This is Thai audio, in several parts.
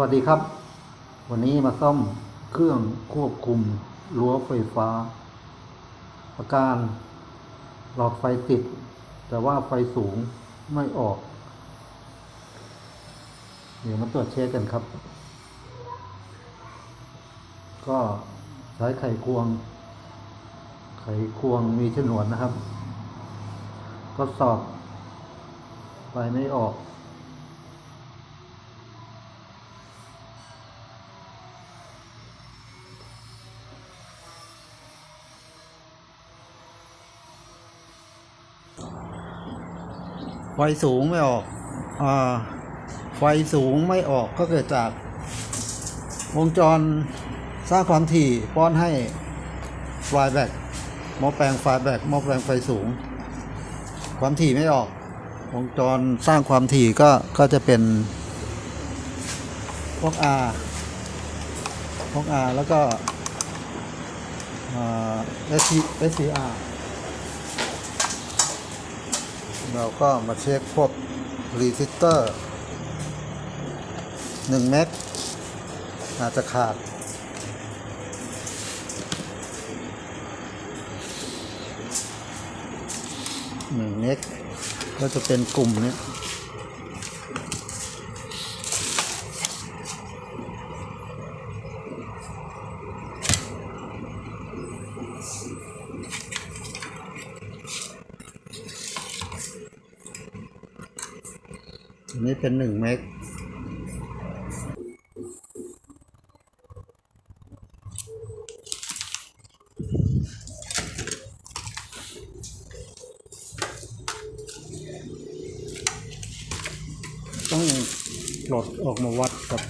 วัสดีครับ วันนี้มาซ่อมเครื่องควบคุมรั้วไฟฟ้า อาการหลอดไฟติด แต่ว่าไฟสูงไม่ออก เดี๋ยวมาตรวจเช็คกันครับ ก็ใช้ไขควง ไขควงมีฉนวนนะครับทดสอบไฟไม่ออก ไฟสูงไม่ออกอ่าไฟสูงไม่ออกก็เกิดจากวงจรสร้างความถี่ป้อนให้ไฟแบกหม้อแปลงไฟแบกหม้อแปลงไฟสูง ความถี่ไม่ออก วงจรสร้างความถี่ก็ก็จะเป็นพวก R พวก R แล้วก็อ่า SC SCR เราก็มาเช็คพวกรีซิสเตอร์1เมกอาจจะขาด หนึ่งเมกก็จะเป็นกลุ่มเนี้ อันนี้เป็นหนึ่งเมกต้องปลดออกมาวัดกับ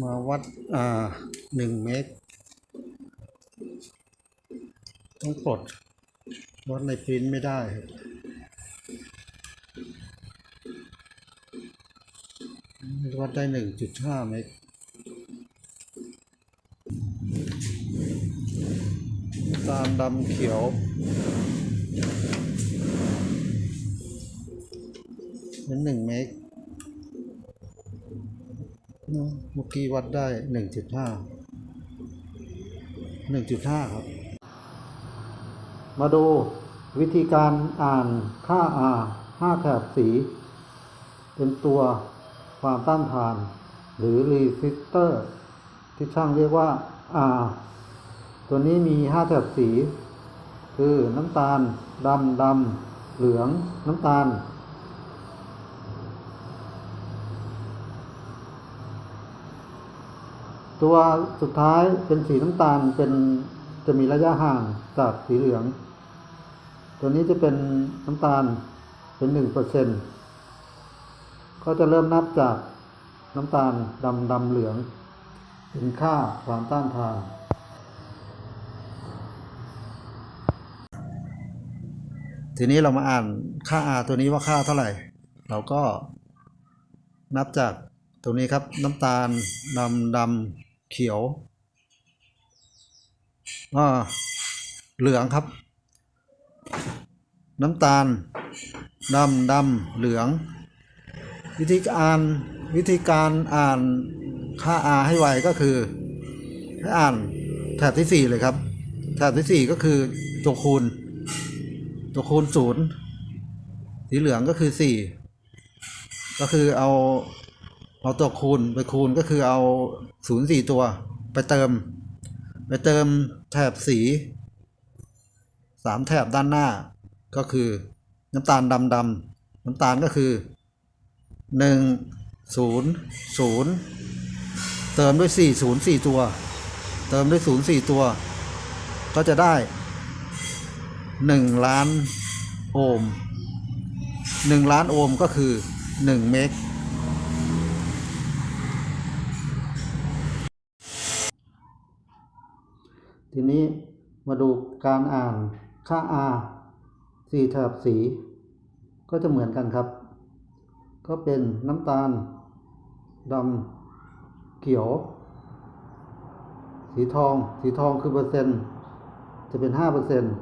มาวัดอ่าหนึ่งเมตร ต้องปลดวัดในพินไม่ได้ครับวัดได้หนึ่งจุดห้าเมตรตาลดำเขียว เป็นหนึ่งเมตร เมื่อกี้วัดได้หนึ่งจุดห้าหนึ่งจุดห้าครับ มาดูวิธีการอ่านค่า R ห้าแถบสี เป็นตัวความต้านทาน หรือ resistor ที่ช่างเรียกว่า R ตัวนี้มีห้าแถบสี คือน้ำตาลดำดำเหลืองน้ำตาล ตัวสุดท้ายเป็นสีน้ำตาลเป็นจะมีระยะห่างจากสีเหลือง ตัวนี้จะเป็นน้ำตาลเป็นหนึ่งเปอร์เซ็นก็จะเริ่มนับจากน้ำตาลดำดำเหลืองเป็นค่าความต้านทานทีนี้เรามาอ่านค่า R ตัวนี้ว่าค่าเท่าไหร่ เราก็นับจากตรงนี้ครับน้ำตาลดำดำ เขียวอ่าเหลืองครับ น้ำตาลดำดำเหลือง วิธีการวิธีการอ่านค่า R ให้ไวก็คือให้อ่านแถบที่ 4 เลยครับ แถบที่ 4 ก็คือตัวคูณ ตัวคูณศูนย์สีเหลืองก็คือ 4 ก็คือเอา เอาตัวคูณไปคูณก็คือเอาศูนย์สี่ตัวไปเติม ไปเติมแถบสีสามแถบด้านหน้า ก็คือน้ำตาลดำดำๆน้ำตาลก็คือหนึ่งศูนย์ศูนย์เติมด้วยสี่ศูนย์สี่ตัว เติมด้วยศูนย์สี่ตัว ก็จะได้หนึ่งล้านโอห์มหนึ่งล้านโอห์มก็คือหนึ่งเมก ทีนี้มาดูการอ่านค่า R สี่แถบสี ก็จะเหมือนกันครับ ก็เป็นน้ำตาลดำเขียว สีทอง สีทองคือเปอร์เซ็นต์ จะเป็นห้าเปอร์เซ็นต์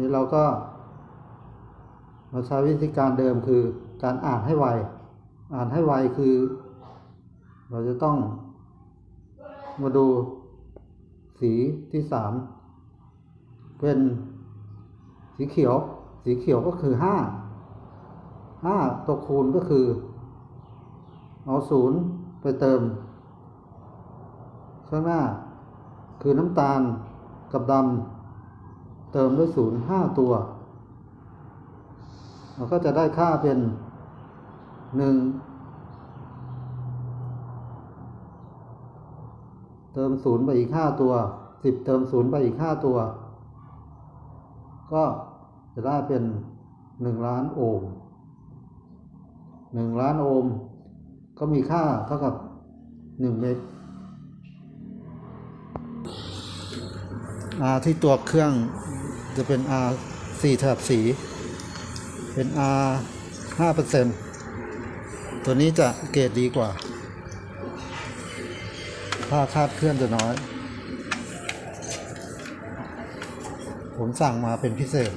นี้เราก็มาใช้วิธีการเดิมคือการอ่านให้ไว อ่านให้ไวคือ เราจะต้องมาดูสีที่สามเป็นสีเขียว สีเขียวก็คือห้าห้าตัวคูณก็คือ เอาศูนย์ไปเติม ข้างหน้า คือน้ำตาลกับดำเติมด้วยศูนย์ห้าตัว เราก็จะได้ค่าเป็น หนึ่งเติมศูนย์ไปอีกห้าตัวสิบเติมศูนย์ไปอีกห้าตัว ก็จะได้เป็นหนึ่งล้านโอห์มหนึ่งล้านโอห์มก็มีค่าเท่ากับหนึ่งเมก R ที่ตัวเครื่องจะเป็น R 4แถบสี เป็น R 5%ตั ตัวนี้จะเกรดดีกว่าถ้าคาดเคลื่อนจะน้อย ผมสั่งมาเป็นพิเศษ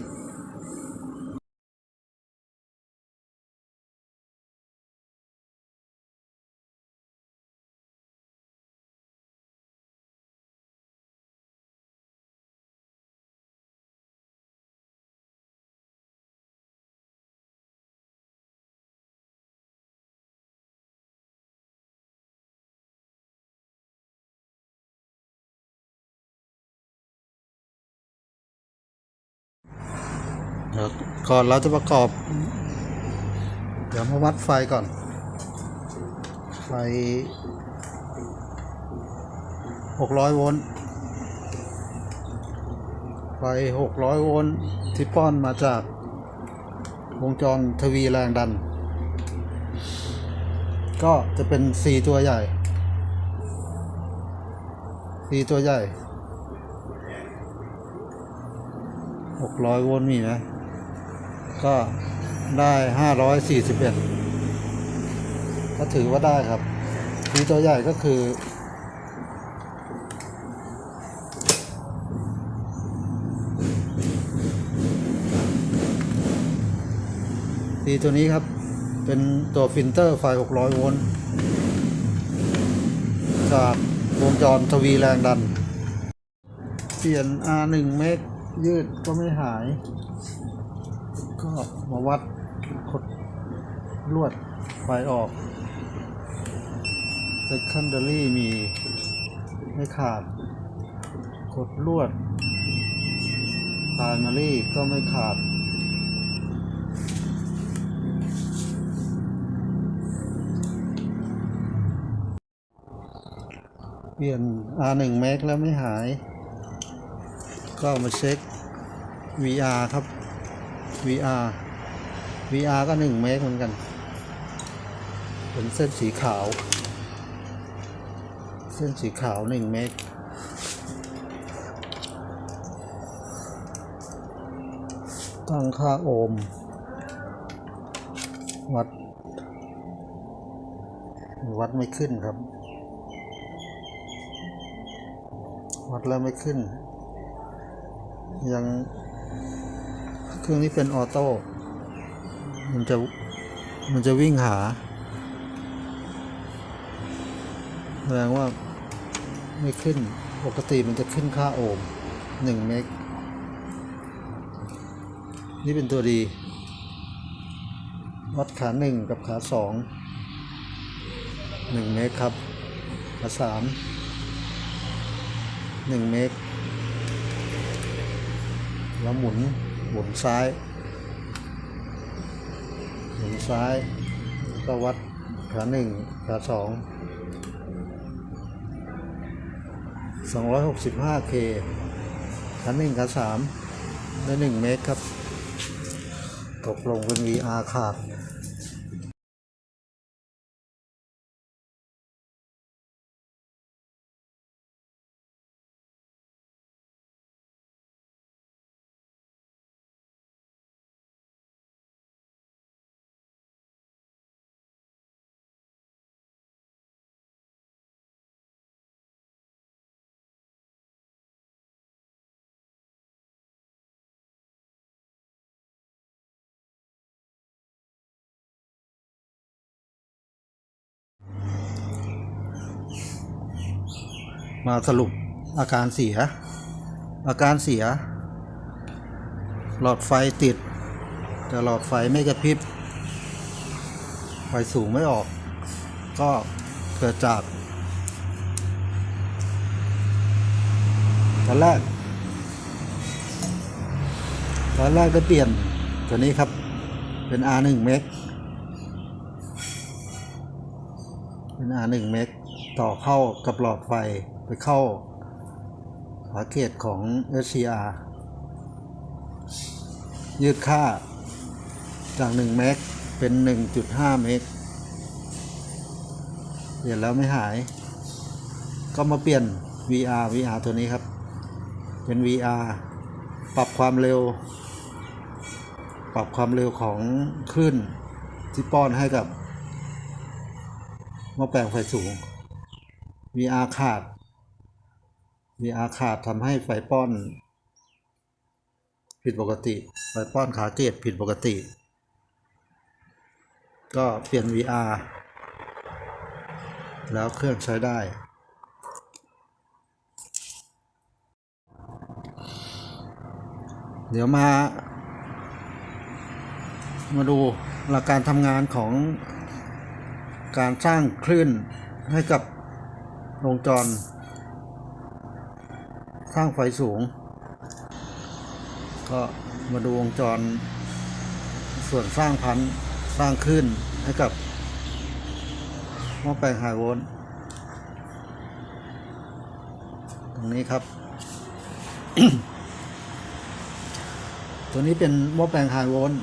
เดี๋ยวก่อนเราจะประกอบ เดี๋ยวมาวัดไฟก่อน ไฟ 600 โวลต์ ไฟ 600 โวลต์ที่ป้อนมาจากวงจรทวีแรงดัน ก็จะเป็น 4 ตัวใหญ่ 4 ตัวใหญ่ 600 โวลต์มีไหม ก็ได้ 541 ก็ถือว่าได้ครับทีตัวใหญ่ก็คือทีตัวนี้ครับ เป็นตัวฟิลเตอร์ไฟ 600 โวลต์จากวงจรทวีแรงดัน เปลี่ยน R1 เมกยืดก็ไม่หาย มาวัดคดลวดไฟออก secondary มีไม่ขาดกดลวด primary ก็ไม่ขาดเปลี่ยน R1 เมกแล้วไม่หาย ก็มาเช็ค VR ครับ VR VR ก็1เมกเหมือนกัน เป็นเส้นสีขาว เส้นสีขาว1เมกตั้งค่าโอห์มวัด วัดไม่ขึ้นครับ วัดแล้วไม่ขึ้น ยัง เครื่องนี้เป็นออโต้ มันจะ มันจะวิ่งหาแสดงว่าไม่ขึ้น ปกติมันจะขึ้นค่าโอห์มหนึ่งเมก นี่เป็นตัวดีวัดขาหนึ่งกับขาสองหนึ่งเมตรครับประสานหนึ่งเมตร แล้วหมุน หมุนซ้าย หมุนซ้ายก็วัดขาหนึ่งขาสองสองร้อยหกสิบห้าเคขาหนึ่งขาสามได้หนึ่งเมตรครับ ตกลงเป็น VR ขาด มาสรุปอาการเสีย อาการเสีย หลอดไฟติด แต่หลอดไฟไม่กระพริบ ไฟสูงไม่ออก ก็เกิดจากตอนแรกตอนแรกได้เปลี่ยนตัวนี้ครับ เป็น R1 เมกเป็น R1 เมกต่อเข้ากับหลอดไฟ ไปเข้าขาเกตของ SCR ยืดค่าจาก 1 เมกเป็น 1.5 เมกเปลี่ยนแล้วไม่หาย ก็มาเปลี่ยน VR VR ตัวนี้ครับ เป็น VR ปรับความเร็ว ปรับความเร็วของคลื่นที่ป้อนให้กับหม้อแปลงไฟสูง VR ขาด VR ขาดทำให้ไฟป้อน ผิดปกติ ไฟป้อนขาเกตผิดปกติ ก็เปลี่ยน VR แล้วเครื่องใช้ได้ เดี๋ยวมา มาดูหลักการทำงานของการสร้างคลื่นให้กับวงจร สร้างไฟสูง ก็มาดูวงจร ส่วนสร้างพันสร้างคลื่นให้กับหม้อแปลงไฮโวลต์ตรงนี้ครับ ตัวนี้เป็นหม้อแปลงไฮโวลต์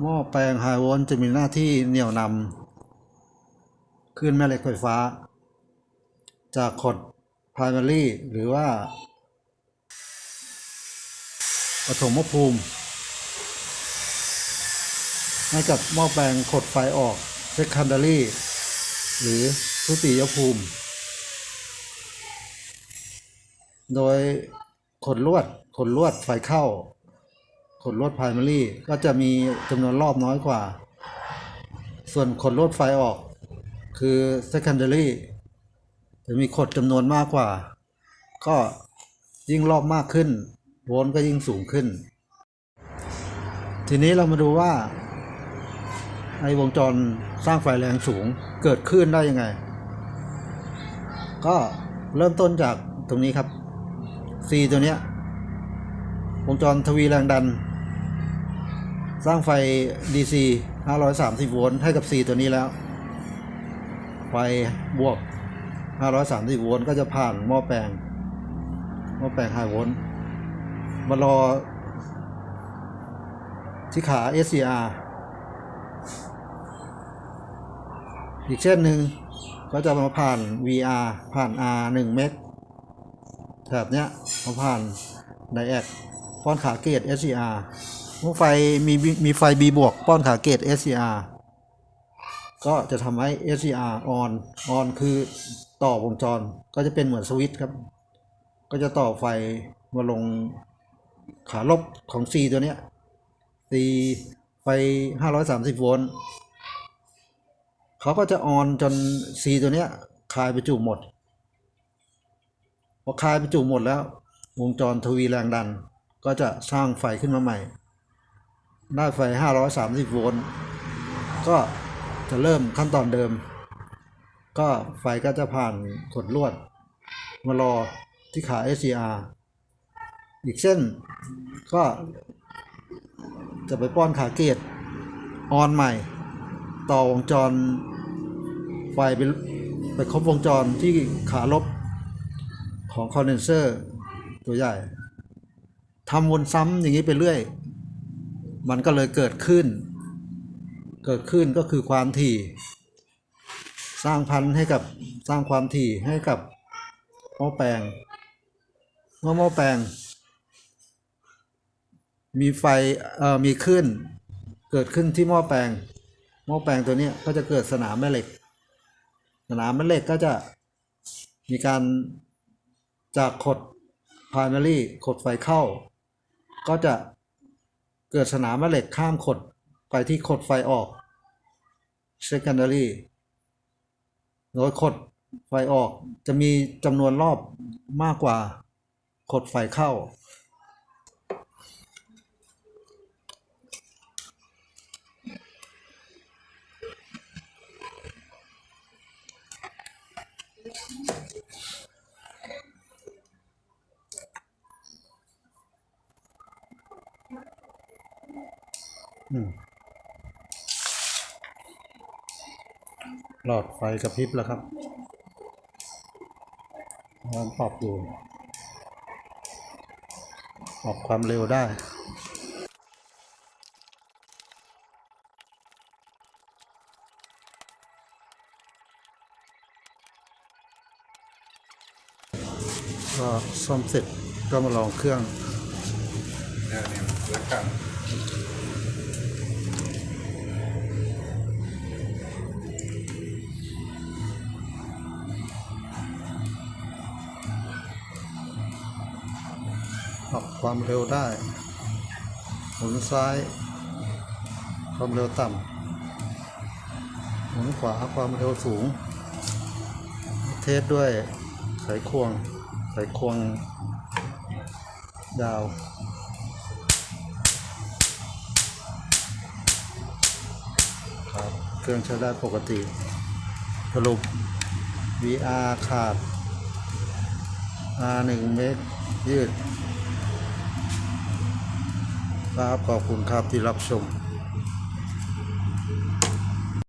หม้อแปลงไฮโวลต์จะมีหน้าที่เหนี่ยวนำคลื่นแม่เหล็กไฟฟ้า จากขด primary หรือว่าปฐมภูมิให้กับหม้อแปลงขดไฟออก secondary หรือทุติยภูมิ โดยขดลวดขดลวดไฟเข้าขดลวด primary ก็จะมีจำนวนรอบน้อยกว่า ส่วนขดลวดไฟออกคือ secondary จะมีขดจำนวนมากกว่า ก็ยิ่งรอบมากขึ้น โวลต์ก็ยิ่งสูงขึ้น ทีนี้เรามาดูว่าไอ้วงจรสร้างไฟแรงสูงเกิดขึ้นได้ยังไง ก็เริ่มต้นจากตรงนี้ครับ C ตัวเนี้ยวงจรทวีแรงดัน สร้างไฟ DC 530 โวลต์ให้กับ C ตัวนี้แล้ว ไฟบวก 530 โวลต์ก็จะผ่านหม้อแปลง หม้อแปลงไฮโวลต์มารอที่ขา SCR อีกเช่นหนึ่งก็จะมาผ่าน VR ผ่าน R 1 เมกแถบเนี้ยมาผ่านไดแอคป้อนขาเกต SCR มื่อไฟมีมีไฟ B บวกป้อนขาเกต SCR ก็จะทำให้ SCR on on คือต่อวงจรก็จะเป็นเหมือนสวิตช์ครับ ก็จะต่อไฟมาลงขาลบของ C ตัวเนี้ย C ไฟ 530 โวลต์เขาก็จะออนจน C ตัวเนี้ยคลายไปจุหมด พอคลายไปจุหมดแล้ว วงจรทวีแรงดัน ก็จะสร้างไฟขึ้นมาใหม่ ได้ไฟ 530 โวลต์ก็ จะเริ่มขั้นตอนเดิม ก็ไฟก็จะผ่านขดลวด มารอที่ขา SCR อีกเส้นก็จะไปป้อนขาเกตออนใหม่ ต่อวงจรไฟไปไปครบวงจรที่ขาลบของคอนเดนเซอร์ตัวใหญ่ทำวนซ้ำอย่างนี้ไปเรื่อย มันก็เลยเกิดขึ้น เกิดขึ้นก็คือความถี่ สร้างพันธุ์ให้กับสร้างความถี่ให้กับหม้อแปลงเมื่อหม้อแปลง มีไฟเอ่อมีขึ้น เกิดขึ้นที่หม้อแปลงหม้อแปลงตัวนี้ก็จะเกิดสนามแม่เหล็ก สนามแม่เหล็กก็จะมีการจากขด primary ขดไฟเข้า ก็จะเกิดสนามแม่เหล็กข้ามขดไปที่ขดไฟออก secondary โดยขดไฟออกจะมีจำนวนรอบมากกว่าขดไฟเข้า อืม หลอดไฟกระพริบแล้วครับลองปรับดูปรับความเร็วได้ก็ซ่อมเสร็จก็มาลองเครื่อง ความเร็วได้ หมุนซ้าย ความเร็วต่ำหมุนขวาความเร็วสูง เทสด้วยไขควงไขควง ยาวครับเครื่องใช้ได้ปกติ สรุป VR ขาด R 1 เมตรยืด ครับ ขอบคุณครับที่รับชม